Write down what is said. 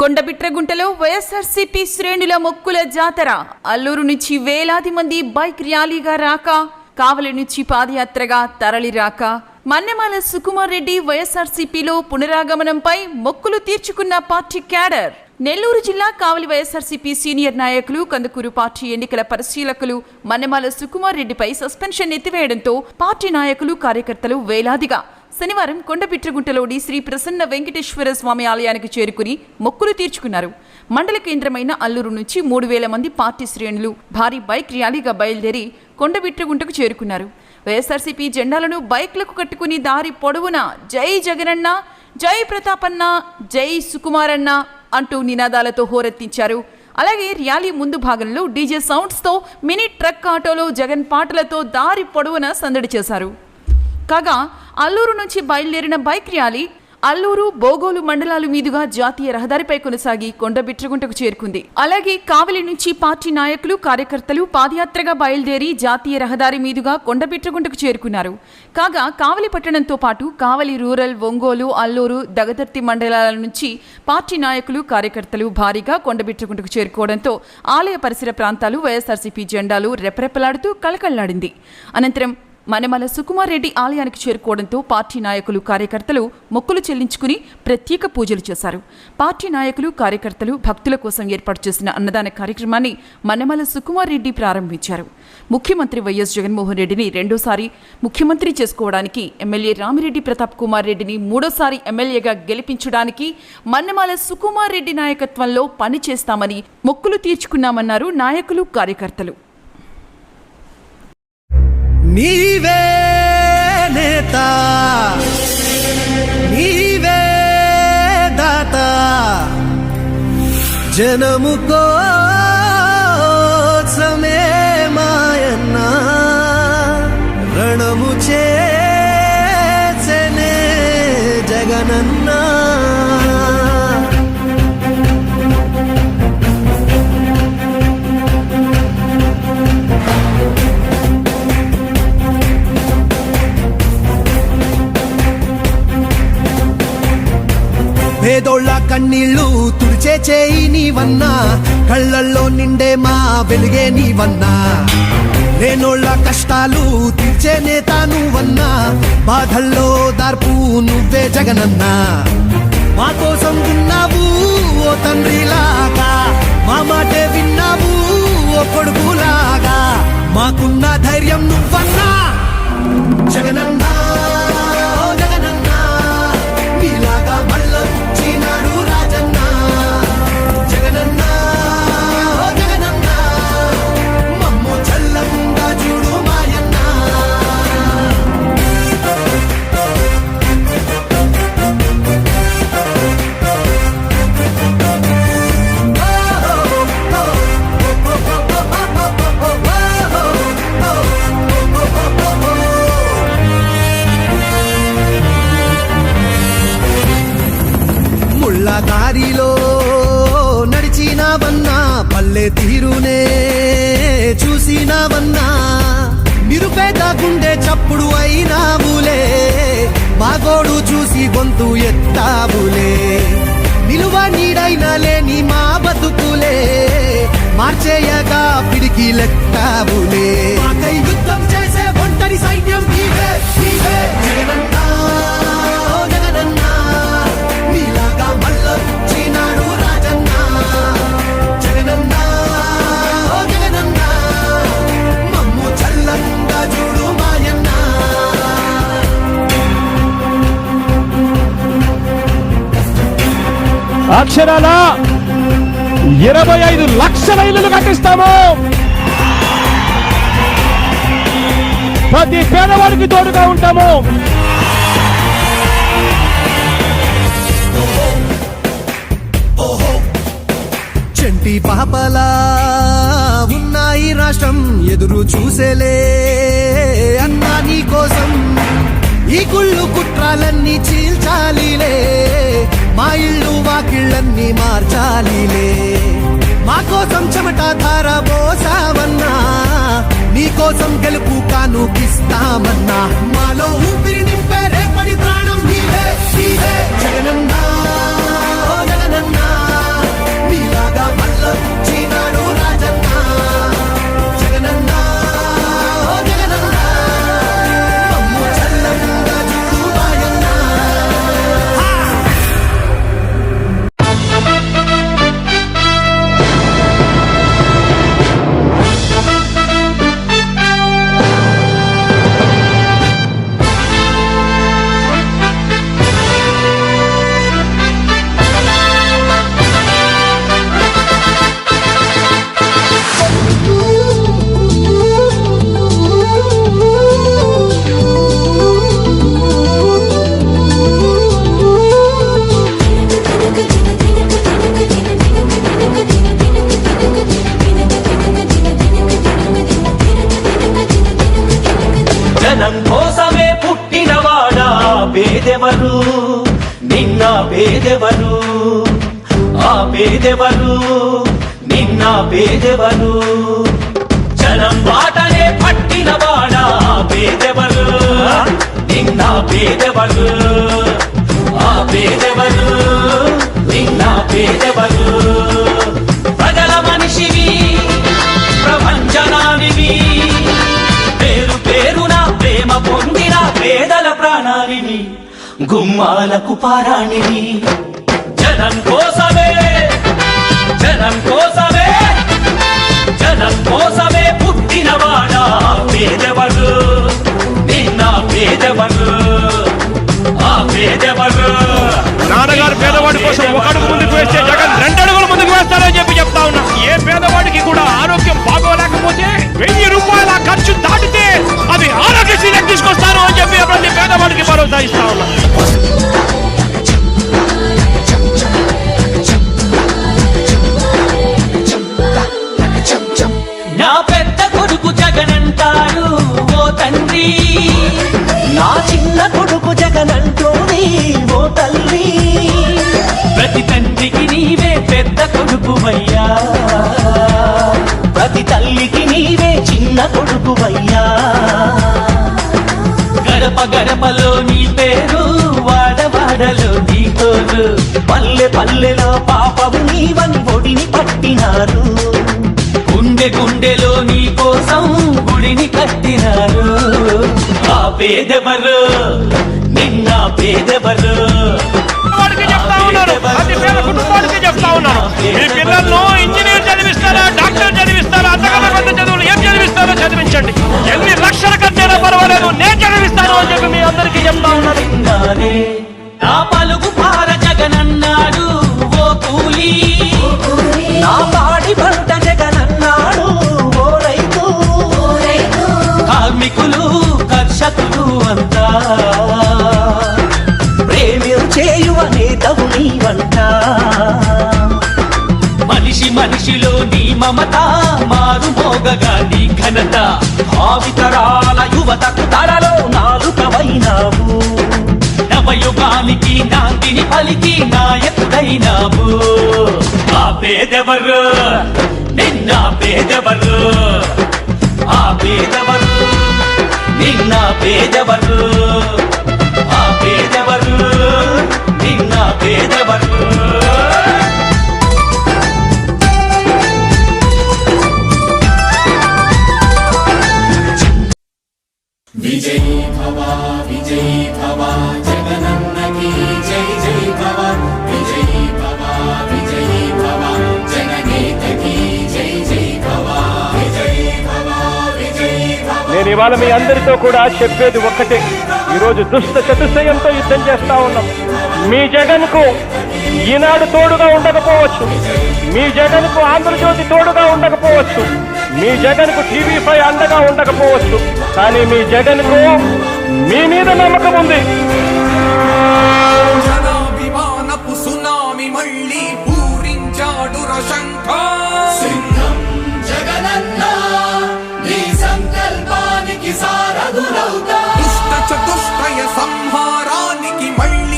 కొండబిట్రగుంటలో వైఎస్ఆర్సీపీ శ్రేణుల మొక్కుల జాతర. అల్లూరు నుంచి వేలాది మంది బైక్ ర్యాలీగా రాక కావలి నుంచి పాదయాత్రగా తరలి రాక. మన్నెమాల సుకుమార్ రెడ్డి వైఎస్ఆర్సీపీలో పునరాగమనంపై మొక్కులు తీర్చుకున్న పార్టీ క్యాడర్. నెల్లూరు జిల్లా కావలి వైఎస్ఆర్సీపీ సీనియర్ నాయకులు కందుకూరు పార్టీ ఎన్నికల పరిశీలకులు మన్నెమాల సుకుమార్ రెడ్డిపై సస్పెన్షన్ ఎత్తివేయడంతో పార్టీ నాయకులు కార్యకర్తలు వేలాదిగా శనివారం కొండపిట్రగుంటలోని శ్రీ ప్రసన్న వెంకటేశ్వర స్వామి ఆలయానికి చేరుకుని మొక్కులు తీర్చుకున్నారు. మండల కేంద్రమైన అల్లూరు నుంచి మూడు వేల మంది పార్టీ శ్రేణులు భారీ బైక్ ర్యాలీగా బయలుదేరి కొండపిట్రగుంటకు చేరుకున్నారు. వైఎస్ఆర్సీపీ జెండాలను బైక్లకు కట్టుకుని దారి పొడవునా? జై జగనన్న జై ప్రతాపన్న జై సుకుమారన్న అంటూ నినాదాలతో హోరెత్తించారు. అలాగే ర్యాలీ ముందు భాగంలో డీజే సౌండ్స్తో మినీ ట్రక్ ఆటోలో జగన్ పాటలతో దారి పొడవున సందడి చేశారు. కాగా అల్లూరు నుంచి బయలుదేరిన బైక్ ర్యాలీ అల్లూరు బోగోలు మండలాల మీదుగా జాతీయ రహదారిపై కొనసాగి కొండబిట్రగుంటకు చేరుకుంది. అలాగే కావలి నుంచి పార్టీ నాయకులు కార్యకర్తలు పాదయాత్రగా బయలుదేరి జాతీయ రహదారి మీదుగా కొండబిట్రగుంటకు చేరుకున్నారు. కాగా కావలి పట్టణంతో పాటు కావలి రూరల్ ఒంగోలు అల్లూరు దగదర్తి మండలాల నుంచి పార్టీ నాయకులు కార్యకర్తలు భారీగా కొండబిట్రగుంటకు చేరుకోవడంతో ఆలయ పరిసర ప్రాంతాలు వైఎస్ఆర్సీపీ జెండాలు రెపరెపలాడుతూ కళకళలాడింది. అనంతరం మనమల సుకుమార్ రెడ్డి ఆలయానికి చేరుకోవడంతో పార్టీ నాయకులు కార్యకర్తలు మొక్కులు చెల్లించుకుని ప్రత్యేక పూజలు చేశారు. పార్టీ నాయకులు కార్యకర్తలు భక్తుల కోసం ఏర్పాటు చేసిన అన్నదాన కార్యక్రమాన్ని మనమల సుకుమార్ రెడ్డి ప్రారంభించారు. ముఖ్యమంత్రి వైఎస్ జగన్మోహన్ రెడ్డిని రెండోసారి ముఖ్యమంత్రి చేసుకోవడానికి ఎమ్మెల్యే రామిరెడ్డి ప్రతాప్ కుమార్ రెడ్డిని మూడోసారి ఎమ్మెల్యేగా గెలిపించడానికి మన్నమాల సుకుమార్ రెడ్డి నాయకత్వంలో పనిచేస్తామని మొక్కులు తీర్చుకున్నామన్నారు నాయకులు కార్యకర్తలు. నీవే నేత నీవే దాత. జనము కోసమే మాయన్న రణము చేసనే జగనన్నా. పేదోళ్ళ కన్నీళ్ళు తుడిచే చేయి నీవన్నా కళ్ళల్లో నిండే మా వెలుగే నీవన్నా. లేనోళ్ళ కష్టాలు తీర్చే నేత నువ్వన్నా బాధల్లో దార్పు నువ్వే జగనన్నా. మా కోసం విన్నావు ఓ తండ్రిలాగా మా మాటే విన్నావు ఓ కొడుకులాగా మాకున్న ధైర్యం నువ్వన్నా జగనన్నా. తీరునే చూసినావన్నా. నిరుపేద గుండె చప్పుడు అయినావులే. మాగోడు చూసి గొంతు ఎత్తావులే. నిలువ నీడైన లేని మా బతుకులే. మార్చేయగా పిడికి లెక్కావులే అక్షరాల? ఇరవై ఐదు లక్షల ఇల్లులు కట్టిస్తాము. ప్రతి పేదవాడికి తోడుగా ఉంటాము. చంటి పాపలా ఉన్నాయి రాష్ట్రం ఎదురు చూసేలే అన్నా నీ కోసం ఈ కుళ్ళు కుట్రాలన్నీ చీల్చాలిలే. మా ఇళ్ళు వాకిళ్ళన్నీ మార్చాలి మా కోసం చెమట ధార పోసావన్నా నీ కోసం గెలుపు కానుకిస్తామన్నా. మాలో ఊపిరి నింపే ప్రాణం జగనన్నా జగనన్నా చీనాడు పేదెవరు నిన్న పేదెవరు జనం బాటనే పట్టినవాడా పేదెవరు నిన్న పేదెవరు ఆ పేదెవరు నిన్న పేదెవరు ప్రజల మనిషివి ప్రపంచనానివి పేరు పేరున ప్రేమ పొందిన పేదల ప్రాణానివి గుమ్మాలకు పారాణివి. జనం కోసమే జనం కోసమే జనం కోసమే పుట్టినవాడా పేదవరు నిన్న పేదవరు ఆ పేదవరు నాన్నగారు పేదవాడి కోసం ఒక అడుగు ముందుకు వేస్తే జగన్ రెండు అడుగులు ముందుకు వేస్తారని చెప్పి చెప్తా ఉన్నా. ఏ పేదవాడికి కూడా ఆరోగ్యం బాగోలేకపోతే వెయ్యి రూపాయల ఖర్చు దాటితే అది ఆరోగ్యశ్రీలకు తీసుకొస్తాను అని చెప్పి ప్రతి పేదవాడికి భరోసా ఇస్తా ఉన్నా. కొడుకువయ్యా. ప్రతి తల్లికి నీవే చిన్న కొడుకువయ్యా. గడప గడపలో నీ పేరు వాడవాడలో నీ తోరు పల్లె పల్లెలో పాపము నీవని ఒడిని పట్టినారు. గుండె గుండెలో నీ కోసం గుడిని కట్టినారు. ఆ పేదెవరు నిన్న పేదెవరు? చెప్తా ఉన్నాను మీ పిల్లలను ఇంజనీర్ చదివిస్తారా డాక్టర్ చదివిస్తారా అంతకన్నా పెద్ద చదువులు ఏం చదివిస్తారో చదివించండి. ఎన్ని లక్షల మనిషి నీ మమత మారు మోగగా నీ ఘనత. భావితరాల యువతకు తరలో నాలుకవైనావు. నవయుగానికి నాందిని పలికి నాయకుడైనావు. ఆ పేదెవరు? నిన్న పేదెవరు? ఆ పేదెవరు? నిన్న పేదెవరు? ఆ పేదెవరు? నిన్న పేదెవరు? జై భవా విజయ్ భవా జగనన్నకి జై జై విజయ భవ విజయ భవ జగనేత కీ జై జై భవ విజయ భవ విజయ భవ. నేను ఇవాళ మీ అందరితో కూడా చెప్పేది ఒక్కటే. ఈరోజు దుష్ట చతుశయంతో యుద్ధం చేస్తా ఉన్నాం. మీ జగన్కు ఈనాడు తోడుగా ఉండకపోవచ్చు. మీ జగన్కు ఆంధ్రజ్యోతి తోడుగా ఉండకపోవచ్చు. మీ జగన్కు టీవీ పై అండగా ఉండకపోవచ్చు. కానీ మీ జగన్కు మీ మీద నమ్మకం ఉంది.